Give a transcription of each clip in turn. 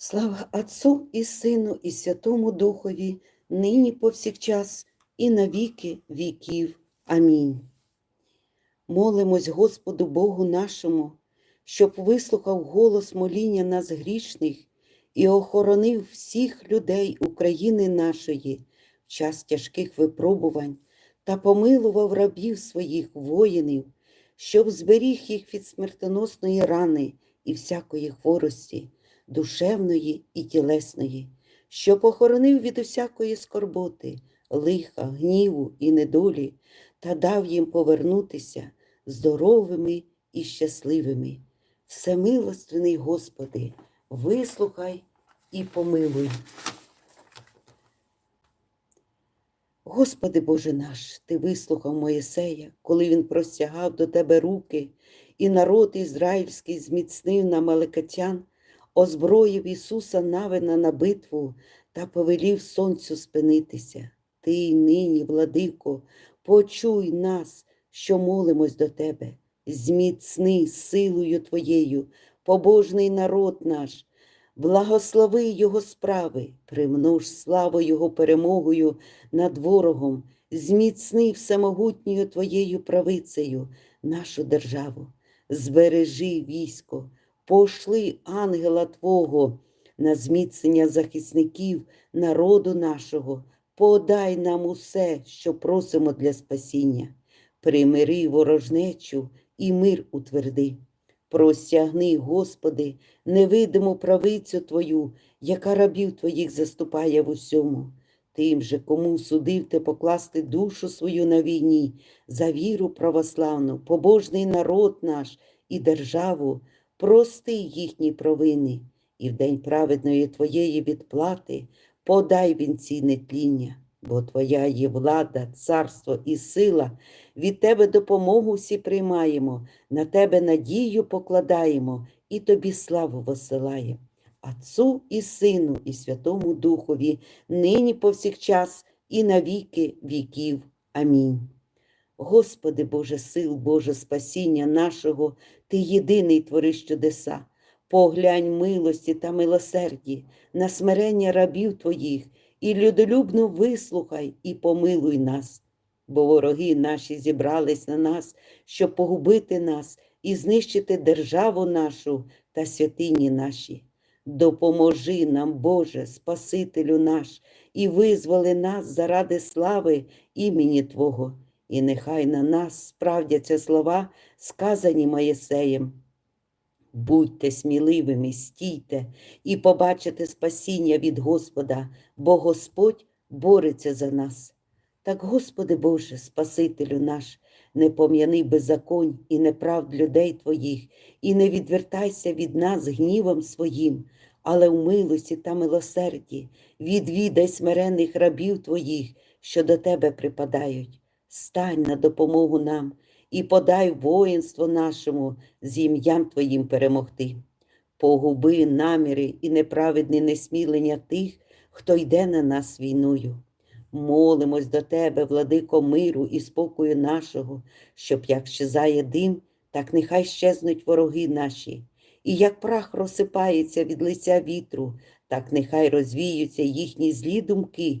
Слава Отцу і Сину, і Святому Духові, нині повсякчас, і на віки віків. Амінь. Молимось Господу Богу нашому, щоб вислухав голос моління нас грішних і охоронив всіх людей України нашої в час тяжких випробувань та помилував рабів своїх воїнів, щоб зберіг їх від смертоносної рани і всякої хворості душевної і тілесної, що похоронив від усякої скорботи, лиха, гніву і недолі, та дав їм повернутися здоровими і щасливими. Всемилостивний Господи, вислухай і помилуй. Господи Боже наш, Ти вислухав Моїсея, коли він простягав до Тебе руки, і народ ізраїльський зміцнив на маликатян, озброїв Ісуса Навина на битву та повелів сонцю спинитися. Ти й нині, владико, почуй нас, що молимось до Тебе, зміцни силою Твоєю, побожний народ наш, благослови Його справи, примнож славу Його перемогою над ворогом, зміцни всемогутньою Твоєю правицею нашу державу, збережи військо, пошли ангела Твого на зміцнення захисників народу нашого, подай нам усе, що просимо для спасіння, примири ворожнечу і мир утверди. Простягни, Господи, невидиму правицю Твою, яка рабів Твоїх заступає в усьому. Тим же, кому судив ти покласти душу свою на війні, за віру православну, побожний народ наш і державу, прости їхні провини, і в день праведної Твоєї відплати подай вінці нетління, бо Твоя є влада, царство і сила, від Тебе допомогу всі приймаємо, на Тебе надію покладаємо і Тобі славу посилаємо. Отцу і Сину, і Святому Духові, нині повсякчас, і на віки віків. Амінь. Господи Боже сил, Боже спасіння нашого, Ти єдиний твориш чудеса. Поглянь милості та милосерді на смирення рабів Твоїх, і людолюбно вислухай і помилуй нас, бо вороги наші зібрались на нас, щоб погубити нас і знищити державу нашу та святині наші. Допоможи нам, Боже, Спасителю наш, і визволи нас заради слави імені Твого, і нехай на нас справдяться слова, сказані Моїсеєм. Будьте сміливими, стійте і побачите спасіння від Господа, бо Господь бореться за нас. Так, Господи Боже, Спасителю наш, не пом'яни беззаконь і неправд людей Твоїх, і не відвертайся від нас гнівом своїм, але в милості та милосерді відвідай смирених рабів Твоїх, що до Тебе припадають. Стань на допомогу нам і подай воїнство нашому з ім'ям Твоїм перемогти. Погуби наміри і неправедне несмілення тих, хто йде на нас війною. Молимось до Тебе, владико миру і спокою нашого, щоб як щезає дим, так нехай щезнуть вороги наші, і як прах розсипається від лиця вітру, так нехай розвіються їхні злі думки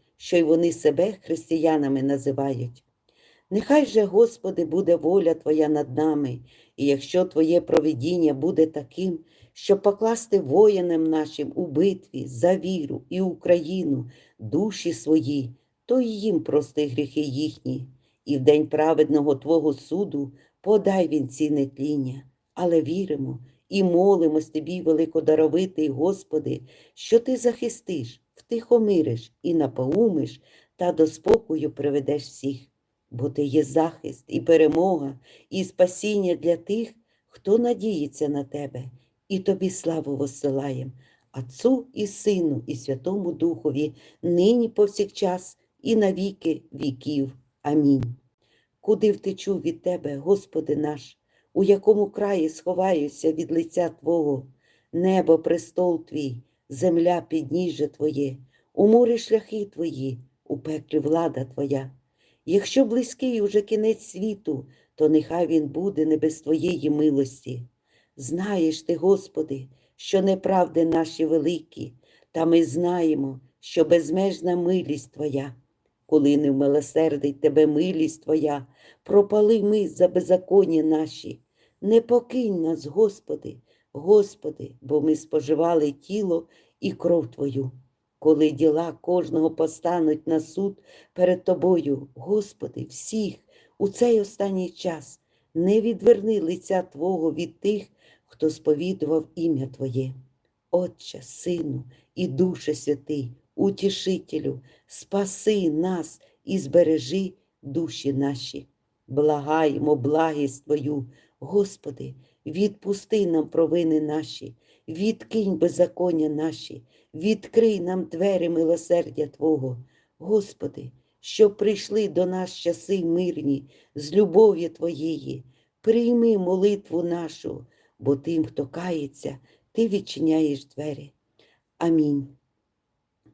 що й вони себе християнами називають. Нехай же, Господи, буде воля Твоя над нами, і якщо Твоє провидіння буде таким, щоб покласти воїнам нашим у битві за віру і Україну, душі свої, то й їм прости гріхи їхні, і в день праведного Твого суду подай вінці нетління, але віримо і молимось Тобі, великодаровитий, Господи, що Ти захистиш, втихомириш і напоумиш та до спокою приведеш всіх бо ти є захист і перемога, і спасіння для тих, хто надіється на тебе, і тобі славу воссилаєм. Отцу і Сину, і Святому Духові, нині повсякчас, і на віки віків. Амінь. Куди втечу від Тебе, Господи наш, у якому краї сховаюся від лиця Твого, небо престол Твій, земля підніжжя Твоє, у морі шляхи Твої, у пеклі влада Твоя. Якщо близький уже кінець світу, то нехай він буде не без Твоєї милості. Знаєш ти, Господи, що неправди наші великі, та ми знаємо, що безмежна милість Твоя. Коли не вмилосердить Тебе милість Твоя, пропали ми за беззаконня наші. Не покинь нас, Господи, Господи, бо ми споживали тіло і кров Твою. Коли діла кожного постануть на суд перед Тобою, Господи, всіх у цей останній час не відверни лиця Твого від тих, хто сповідував ім'я Твоє. Отче, Сину і Душе Святий, Утішителю, спаси нас і збережи душі наші. Благаємо благість Твою, Господи, відпусти нам провини наші, відкинь беззаконня наші, відкрий нам двері милосердя Твого, Господи, щоб прийшли до нас часи мирні з любов'ю Твоєї, прийми молитву нашу, бо тим, хто кається, Ти відчиняєш двері. Амінь.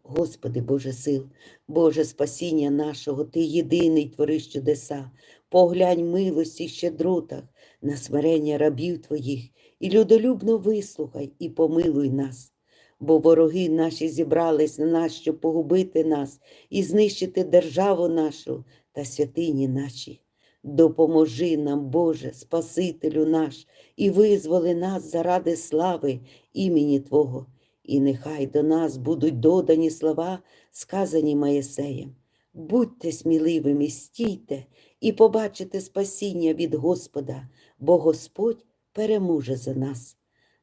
Господи Боже сил, Боже спасіння нашого, Ти єдиний твориш чудеса, поглянь милості щедротах на смирення рабів Твоїх, і людолюбно вислухай і помилуй нас. Бо вороги наші зібрались на нас, щоб погубити нас і знищити державу нашу та святині наші. Допоможи нам, Боже, Спасителю наш, і визволи нас заради слави імені Твого. І нехай до нас будуть додані слова, сказані Моїсеєм. Будьте сміливими, стійте і побачите спасіння від Господа, бо Господь переможе за нас.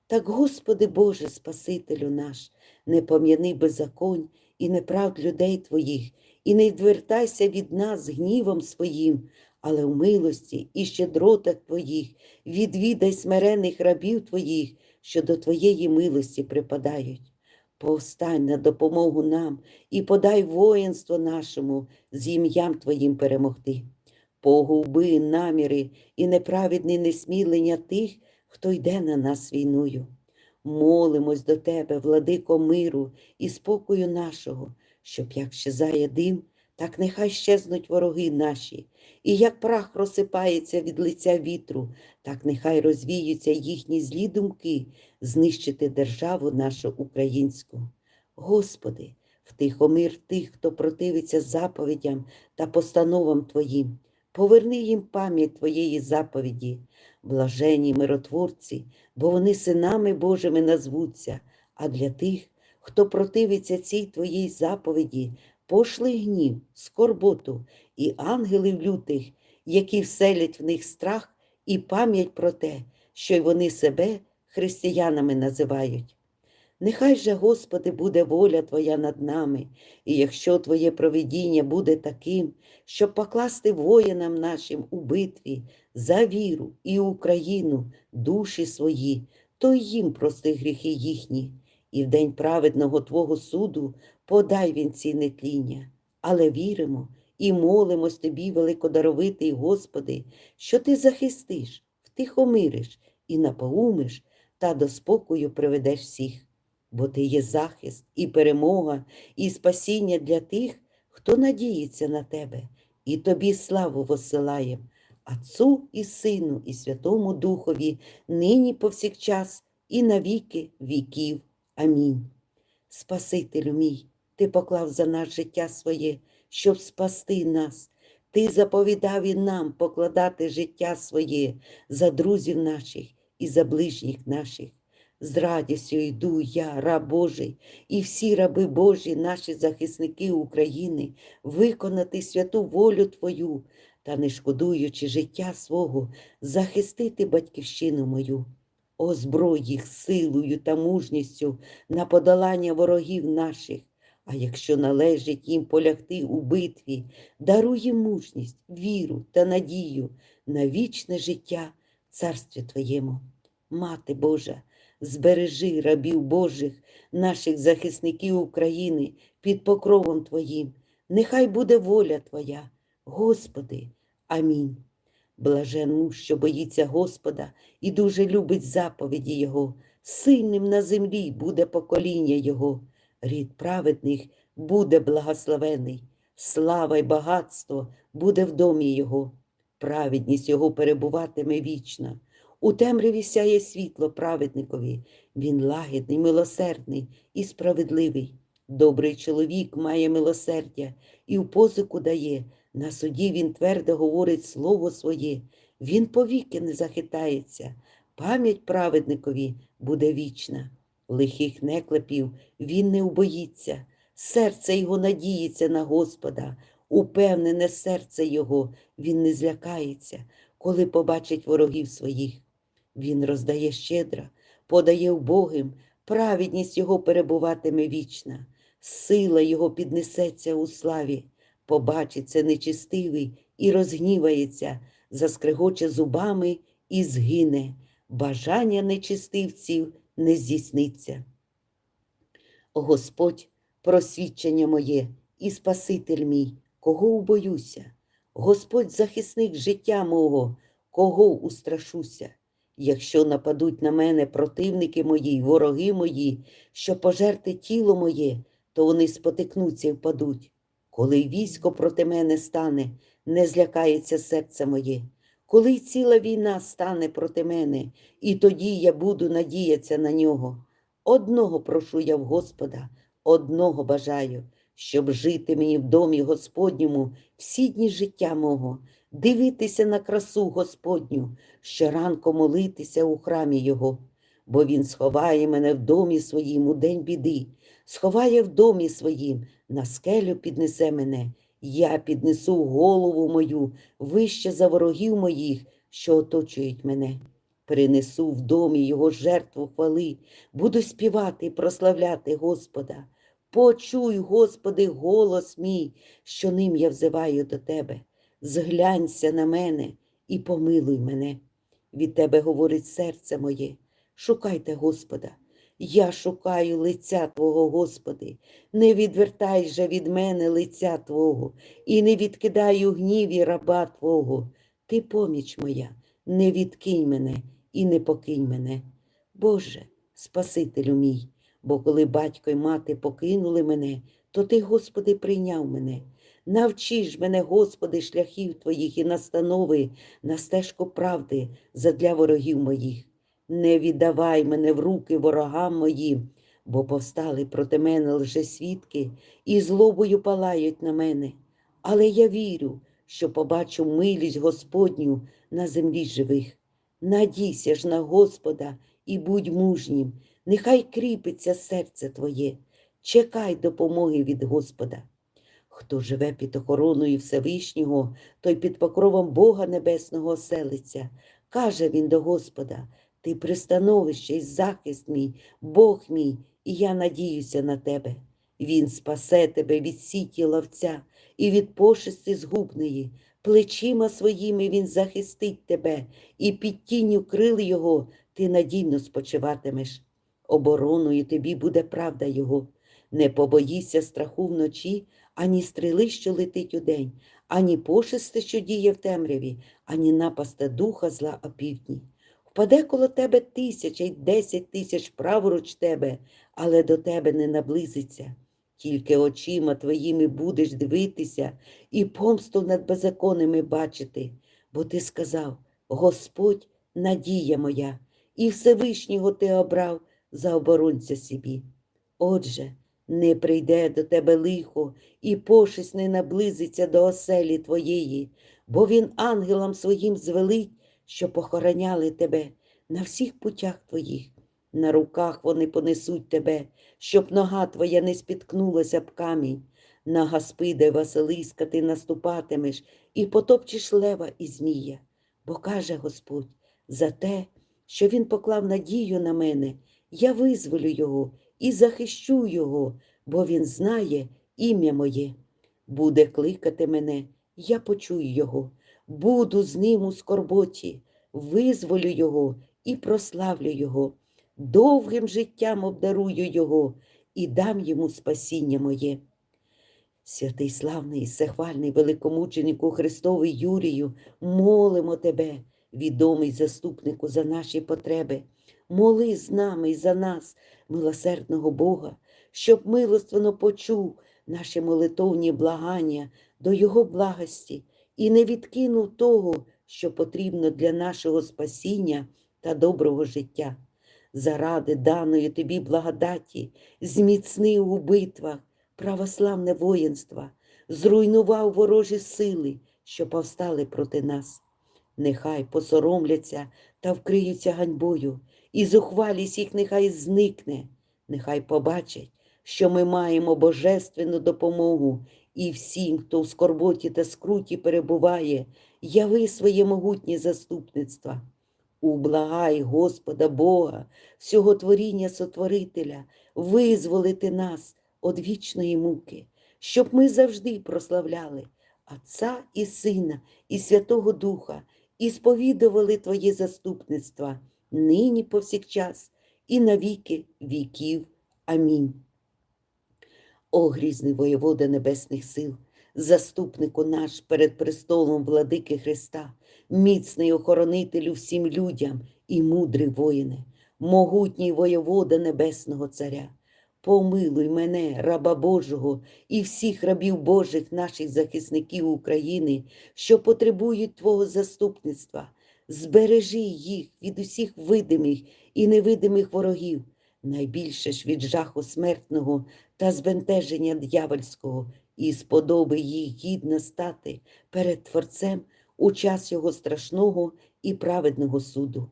Так, Господи Боже, Спасителю наш, не пом'яни беззаконь і неправд людей Твоїх, і не відвертайся від нас гнівом своїм, але в милості і щедротах Твоїх відвідай смирених рабів Твоїх, що до Твоєї милості припадають. Повстань на допомогу нам і подай воїнство нашому з ім'ям Твоїм перемогти. Погуби наміри і неправедне несмілення тих, хто йде на нас війною. Молимось до Тебе, владико миру і спокою нашого, щоб як щезає дим, так нехай щезнуть вороги наші, і як прах розсипається від лиця вітру, так нехай розвіються їхні злі думки знищити державу нашу українську. Господи, втихомир тих, хто противиться заповідям та постановам Твоїм, поверни їм пам'ять Твоєї заповіді, блажені миротворці, бо вони синами Божими назвуться, а для тих, хто противиться цій Твоїй заповіді, пошли гнів, скорботу і ангелів лютих, які вселять в них страх і пам'ять про те, що й вони себе християнами називають. Нехай же, Господи, буде воля Твоя над нами, і якщо Твоє провидіння буде таким, щоб покласти воїнам нашим у битві за віру і Україну душі свої, то їм прости гріхи їхні, і в день праведного Твого суду подай він ці нетління. Але віримо і молимось Тобі, великодаровитий Господи, що Ти захистиш, втихомириш і напоумиш та до спокою приведеш всіх. Бо ти є захист і перемога, і спасіння для тих, хто надіється на тебе, і тобі славу посилаєм, Отцу і Сину, і Святому Духові, нині повсякчас, і на віки віків. Амінь. Спасителю мій, ти поклав за нас життя своє, щоб спасти нас. Ти заповідав і нам покладати життя своє за друзів наших і за ближніх наших. З радістю йду я, раб Божий, і всі раби Божі, наші захисники України, виконати святу волю Твою та, не шкодуючи життя свого, захистити батьківщину мою. Озброй їх силою та мужністю на подолання ворогів наших, а якщо належить їм полягти у битві, даруй їм мужність, віру та надію на вічне життя в царстві Твоєму. Мати Божа, збережи рабів Божих, наших захисників України під покровом Твоїм. Нехай буде воля Твоя, Господи. Амінь. Блажен муж, що боїться Господа і дуже любить заповіді Його. Сильним на землі буде покоління Його. Рід праведних буде благословений. Слава й багатство буде в домі Його. Праведність Його перебуватиме вічно. У темряві сяє світло праведникові. Він лагідний, милосердний і справедливий. Добрий чоловік має милосердя і в позику дає. На суді він твердо говорить слово своє. Він повіки не захитається. Пам'ять праведникові буде вічна. Лихих неклепів він не убоїться. Серце його надіється на Господа. Упевнене серце його, він не злякається, коли побачить ворогів своїх. Він роздає щедро, подає вбогим, праведність його перебуватиме вічна, сила його піднесеться у славі, побачить це нечистивий і розгнівається, заскрегоче зубами і згине. Бажання нечистивців не здійсниться. Господь, просвідчення моє і Спаситель мій, кого убоюся, Господь захисник життя мого, кого устрашуся. Якщо нападуть на мене противники мої, вороги мої, що пожерти тіло моє, то вони спотикнуться і впадуть. Коли військо проти мене стане, не злякається серце моє. Коли ціла війна стане проти мене, і тоді я буду надіятися на нього. Одного прошу я в Господа, одного бажаю, щоб жити мені в домі Господньому всі дні життя мого, дивитися на красу Господню, щоранку молитися у храмі Його, бо Він сховає мене в домі своїм у день біди, сховає в домі своїм, на скелю піднесе мене. Я піднесу голову мою вище за ворогів моїх, що оточують мене. Принесу в домі його жертву хвали, буду співати і прославляти Господа. Почуй, Господи, голос мій, що ним я взиваю до Тебе. Зглянься на мене і помилуй мене. Від Тебе говорить серце моє. Шукайте Господа. Я шукаю лиця Твого, Господи, не відвертай же від мене лиця Твого, і не відкидай гніві раба Твого. Ти поміч моя, не відкинь мене і не покинь мене. Боже, Спасителю мій, бо коли батько й мати покинули мене, то Ти, Господи, прийняв мене. Навчи ж мене, Господи, шляхів Твоїх і настанови на стежку правди задля ворогів моїх. Не віддавай мене в руки ворогам моїм, бо повстали проти мене лжесвідки і злобою палають на мене. Але я вірю, що побачу милість Господню на землі живих. Надійся ж на Господа і будь мужнім, нехай кріпиться серце твоє, чекай допомоги від Господа. Хто живе під охороною Всевишнього, той під покровом Бога Небесного оселиться. Каже він до Господа, ти пристановище й захист мій, Бог мій, і я надіюся на тебе. Він спасе тебе від сіті ловця і від пошисти згубної. Плечима своїми він захистить тебе, і під тінню крил його ти надійно спочиватимеш. Обороною тобі буде правда його. Не побоїся страху вночі, ані стріли, що летить удень, ані пошисти, що діє в темряві, ані напасти духа зла опівдні. Впаде коло тебе тисяча й десять тисяч праворуч тебе, але до тебе не наблизиться. Тільки очима твоїми будеш дивитися і помсту над беззаконними бачити, бо ти сказав: Господь, надія моя, і Всевишнього ти обрав за оборонця собі. Отже, не прийде до тебе лихо, і пошесть не наблизиться до оселі твоєї, бо він ангелам своїм звелить, що похороняли тебе на всіх путях твоїх. На руках вони понесуть тебе, щоб нога твоя не спіткнулася б камінь. На Гаспиде Василиска ти наступатимеш і потопчеш лева і змія. Бо каже Господь, за те, що він поклав надію на мене, я визволю його і захищу його, бо він знає ім'я моє. Буде кликати мене, я почую його, буду з ним у скорботі, визволю його і прославлю його. довгим життям обдарую його і дам йому спасіння моє. Святий славний і всехвальний великомученику Христовий Юрію, молимо тебе, відомий заступнику за наші потреби. Моли з нами і за нас, милосердного Бога, щоб милостивно почув наші молитовні благання до Його благості і не відкинув того, що потрібно для нашого спасіння та доброго життя. Заради даної тобі благодаті, зміцнив у битвах православне воїнство, зруйнував ворожі сили, що повстали проти нас. Нехай посоромляться та вкриються ганьбою, і зухвалість їх нехай зникне, нехай побачать, що ми маємо божественну допомогу, і всім, хто в скорботі та скруті перебуває, яви своє могутнє заступництво. Ублагай Господа Бога, всього творіння Сотворителя, визволити нас від вічної муки, щоб ми завжди прославляли Отця і Сина, і Святого Духа, і сповідували Твоє заступництво нині повсякчас і на віки віків. Амінь. О, грізний воєвода Небесних сил, заступнику наш перед престолом владики Христа, міцний охоронителю всім людям і мудрий воїне, могутній воєвода Небесного Царя. Помилуй мене, раба Божого, і всіх рабів Божих наших захисників України, що потребують Твого заступництва. Збережи їх від усіх видимих і невидимих ворогів, найбільше ж від жаху смертного та збентеження дьявольського, і сподоби їх гідно стати перед Творцем у час його страшного і праведного суду.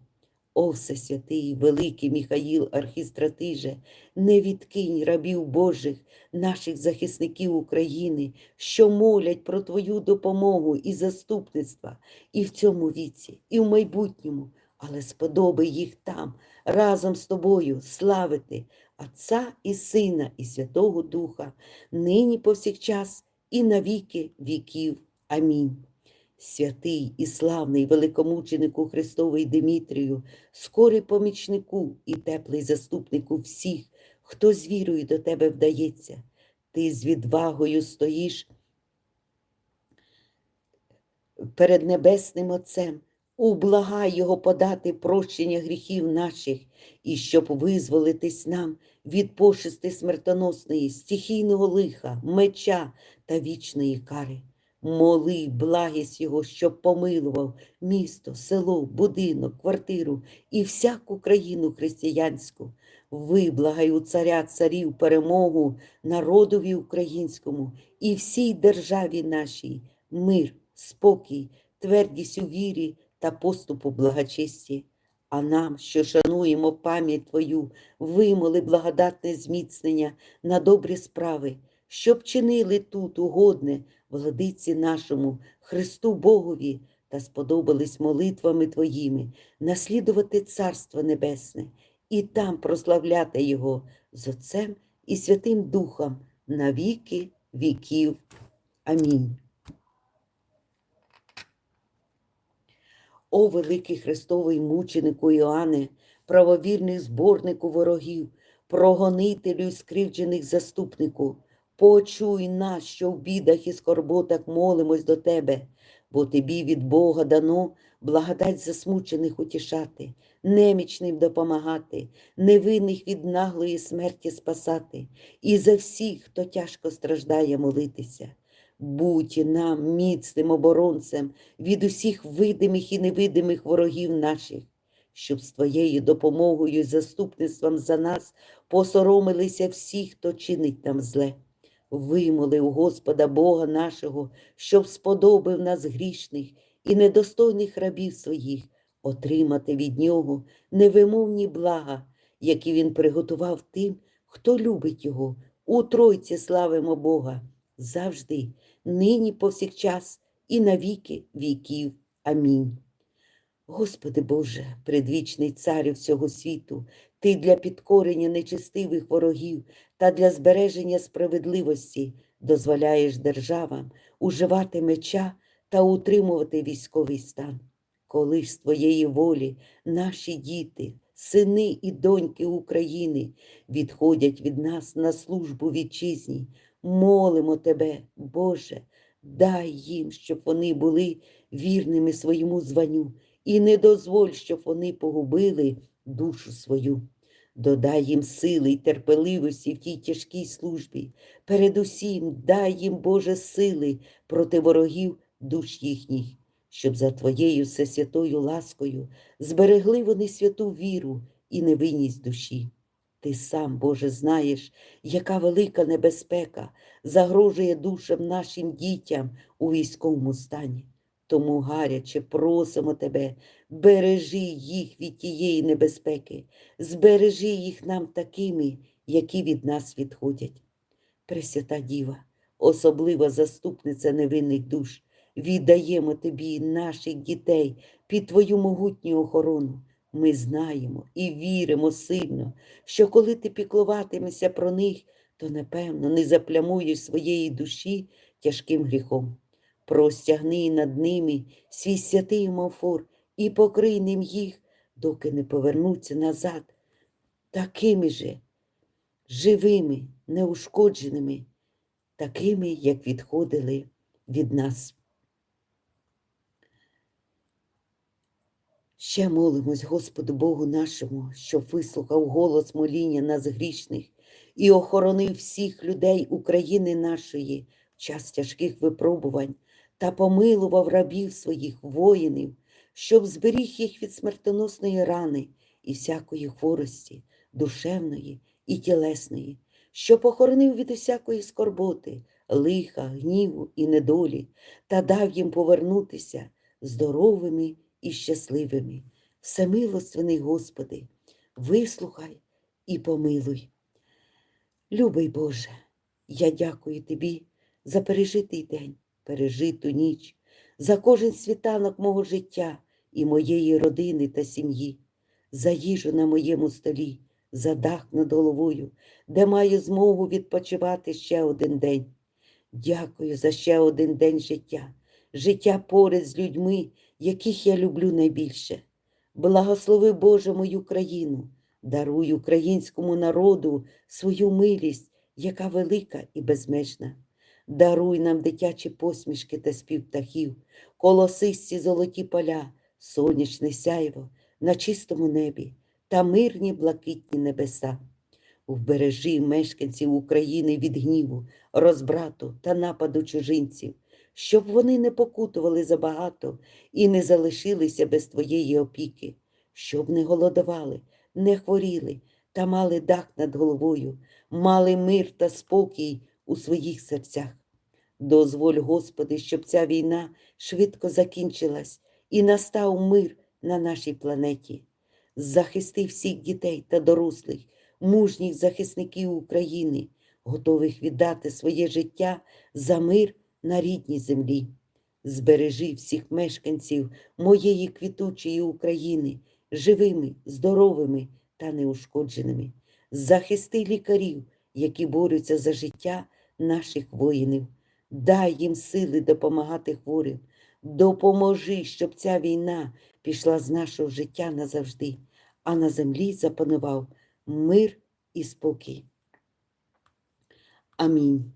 О Всесвятий, великий Міхаїл Архістратиже, не відкинь рабів Божих, наших захисників України, що молять про Твою допомогу і заступництва і в цьому віці, і в майбутньому, але сподоби їх там, разом з тобою славити Отця і Сина, і Святого Духа, нині повсякчас, і на віки віків. Амінь. Святий і славний великомученику Христовий Димітрію, скорий помічнику і теплий заступнику всіх, хто з вірою до тебе вдається, ти з відвагою стоїш перед Небесним Отцем, ублагай Його подати прощення гріхів наших, і щоб визволитись нам від пошисти смертоносної, стихійного лиха, меча та вічної кари. Моли благість Його, щоб помилував місто, село, будинок, квартиру і всяку країну християнську. Виблагай у царя царів перемогу народові українському і всій державі нашій мир, спокій, твердість у вірі та поступу благочесті. А нам, що шануємо пам'ять Твою, вимоли благодатне зміцнення на добрі справи, щоб чинили тут угодне владиці нашому, Христу Богові, та сподобались молитвами Твоїми, наслідувати Царство Небесне і там прославляти Його з Отцем і Святим Духом на віки віків. Амінь. О великий Христовий мученику Іоанне, правовірний зборнику ворогів, прогонителю і скривджених заступнику, почуй нас, що в бідах і скорботах молимось до тебе, бо тобі від Бога дано благодать засмучених утішати, немічним допомагати, невинних від наглої смерті спасати, і за всіх, хто тяжко страждає, молитися. Будь нам міцним оборонцем від усіх видимих і невидимих ворогів наших, щоб з Твоєю допомогою і заступництвом за нас посоромилися всі, хто чинить нам зле. Вимоли у Господа Бога нашого, щоб сподобив нас грішних і недостойних рабів своїх, отримати від Нього невимовні блага, які Він приготував тим, хто любить Його. У Тройці славимо Бога завжди, нині повсякчас і на віки віків. Амінь. Господи Боже, предвічний царю всього світу, Ти для підкорення нечестивих ворогів та для збереження справедливості дозволяєш державам уживати меча та утримувати військовий стан. Коли ж з Твоєї волі наші діти, сини і доньки України відходять від нас на службу вітчизні. Молимо тебе, Боже, дай їм, щоб вони були вірними своєму званню, і не дозволь, щоб вони погубили душу свою. Додай їм сили й терпеливості в тій тяжкій службі. Передусім дай їм, Боже, сили проти ворогів душ їхніх, щоб за Твоєю всесвятою ласкою зберегли вони святу віру і невинність душі. Ти сам, Боже, знаєш, яка велика небезпека загрожує душам нашим дітям у військовому стані. Тому гаряче просимо тебе, бережи їх від тієї небезпеки, збережи їх нам такими, які від нас відходять. Пресвята Діва, особлива заступниця невинних душ, віддаємо тобі наших дітей під твою могутню охорону. Ми знаємо і віримо сильно, що коли ти піклуватимешся про них, то напевно не заплямуєш своєї душі тяжким гріхом. Простягни над ними свій святий мафор і покрий ним їх, доки не повернуться назад, такими же живими, неушкодженими, такими, як відходили від нас. Ще молимось Господу Богу нашому, щоб вислухав голос моління нас грішних і охоронив всіх людей України нашої в час тяжких випробувань та помилував рабів своїх воїнів, щоб зберіг їх від смертоносної рани і всякої хворості, душевної і тілесної, щоб охоронив від усякої скорботи, лиха, гніву і недолі, та дав їм повернутися здоровими і щасливими. Всемилостивний Господи, вислухай і помилуй. Любий Боже, я дякую Тобі за пережитий день, пережиту ніч, за кожен світанок мого життя і моєї родини та сім'ї, за їжу на моєму столі, за дах над головою, де маю змогу відпочивати ще один день. Дякую за ще один день життя, життя поряд з людьми, яких я люблю найбільше. Благослови Боже мою країну, даруй українському народу свою милість, яка велика і безмежна. Даруй нам дитячі посмішки та спів птахів, колосисті золоті поля, сонячне сяйво на чистому небі та мирні блакитні небеса. Вбережи мешканців України від гніву, розбрату та нападу чужинців, щоб вони не покутували забагато і не залишилися без твоєї опіки, щоб не голодували, не хворіли та мали дах над головою, мали мир та спокій у своїх серцях. Дозволь, Господи, щоб ця війна швидко закінчилась і настав мир на нашій планеті. Захисти всіх дітей та дорослих, мужніх захисників України, готових віддати своє життя за мир на рідній землі. Збережи всіх мешканців моєї квітучої України живими, здоровими та неушкодженими. Захисти лікарів, які борються за життя наших воїнів. Дай їм сили допомагати хворим. Допоможи, щоб ця війна пішла з нашого життя назавжди, а на землі запанував мир і спокій. Амінь.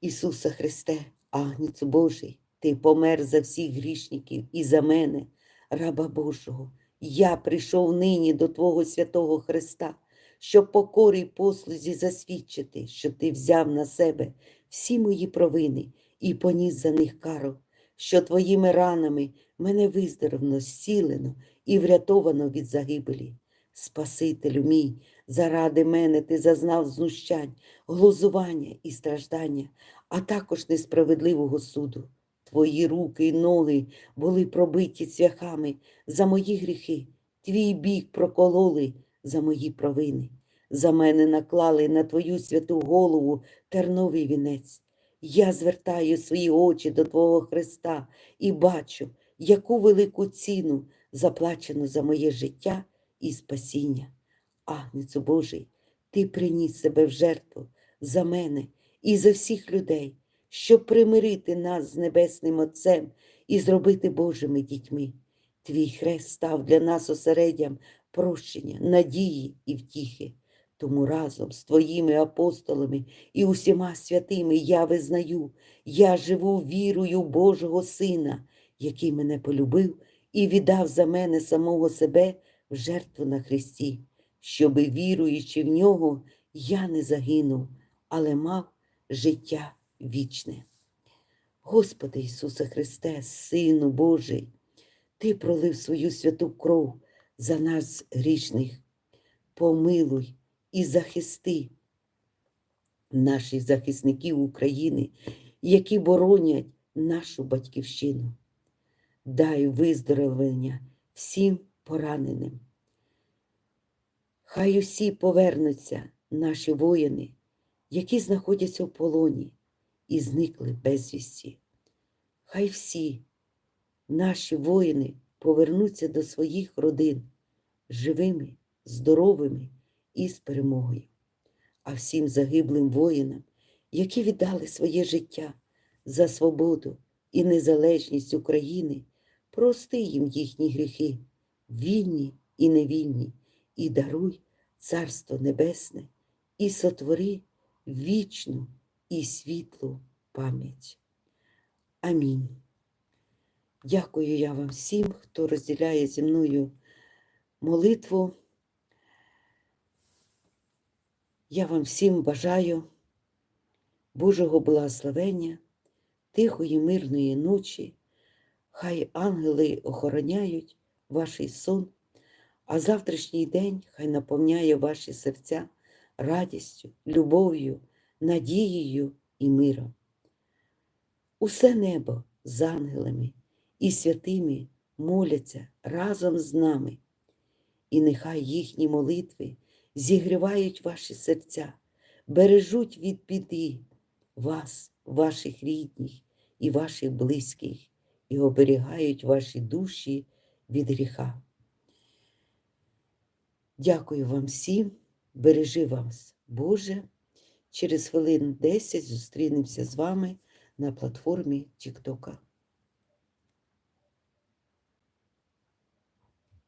Ісусе Христе, Агнецю Божий, Ти помер за всіх грішників і за мене, раба Божого. Я прийшов нині до Твого святого Христа, щоб покорі послузі засвідчити, що Ти взяв на себе всі мої провини і поніс за них кару, що Твоїми ранами мене виздоровно, зцілено і врятовано від загибелі. Спасителю мій, заради мене ти зазнав знущань, глузування і страждання, а також несправедливого суду. Твої руки й ноги були пробиті цвяхами за мої гріхи, твій бік прокололи за мої провини. За мене наклали на твою святу голову терновий вінець. Я звертаю свої очі до Твого Христа і бачу, яку велику ціну заплачено за моє життя і спасіння. Агнецю Божий, Ти приніс себе в жертву за мене і за всіх людей, щоб примирити нас з Небесним Отцем і зробити Божими дітьми. Твій хрест став для нас осереддям прощення, надії і втіхи. Тому разом з твоїми апостолами і усіма святими я визнаю, я живу вірою Божого Сина, який мене полюбив і віддав за мене самого себе в жертву на Христі, щоби, віруючи в нього, я не загинув, але мав життя вічне. Господи Ісусе Христе, Сину Божий, Ти пролив свою святу кров за нас грішних. Помилуй і захисти наших захисників України, які боронять нашу батьківщину. Дай виздоровлення всім пораненим. Хай усі повернуться наші воїни, які знаходяться в полоні і зникли безвісті. Хай всі наші воїни повернуться до своїх родин живими, здоровими і з перемогою. А всім загиблим воїнам, які віддали своє життя за свободу і незалежність України, прости їм їхні гріхи, вільні і невільні, і даруй Царство Небесне, і сотвори вічну і світлу пам'ять. Амінь. Дякую я вам всім, хто розділяє зі мною молитву. Я вам всім бажаю Божого благословення, тихої, мирної ночі. Хай ангели охороняють ваш сон, а завтрашній день хай наповняє ваші серця радістю, любов'ю, надією і миром. Усе небо з ангелами і святими моляться разом з нами, і нехай їхні молитви зігрівають ваші серця, бережуть від біди вас, ваших рідних і ваших близьких, і оберігають ваші душі від гріха. Дякую вам всім, бережи вас, Боже. Через хвилин 10 зустрінемося з вами на платформі Тіктока.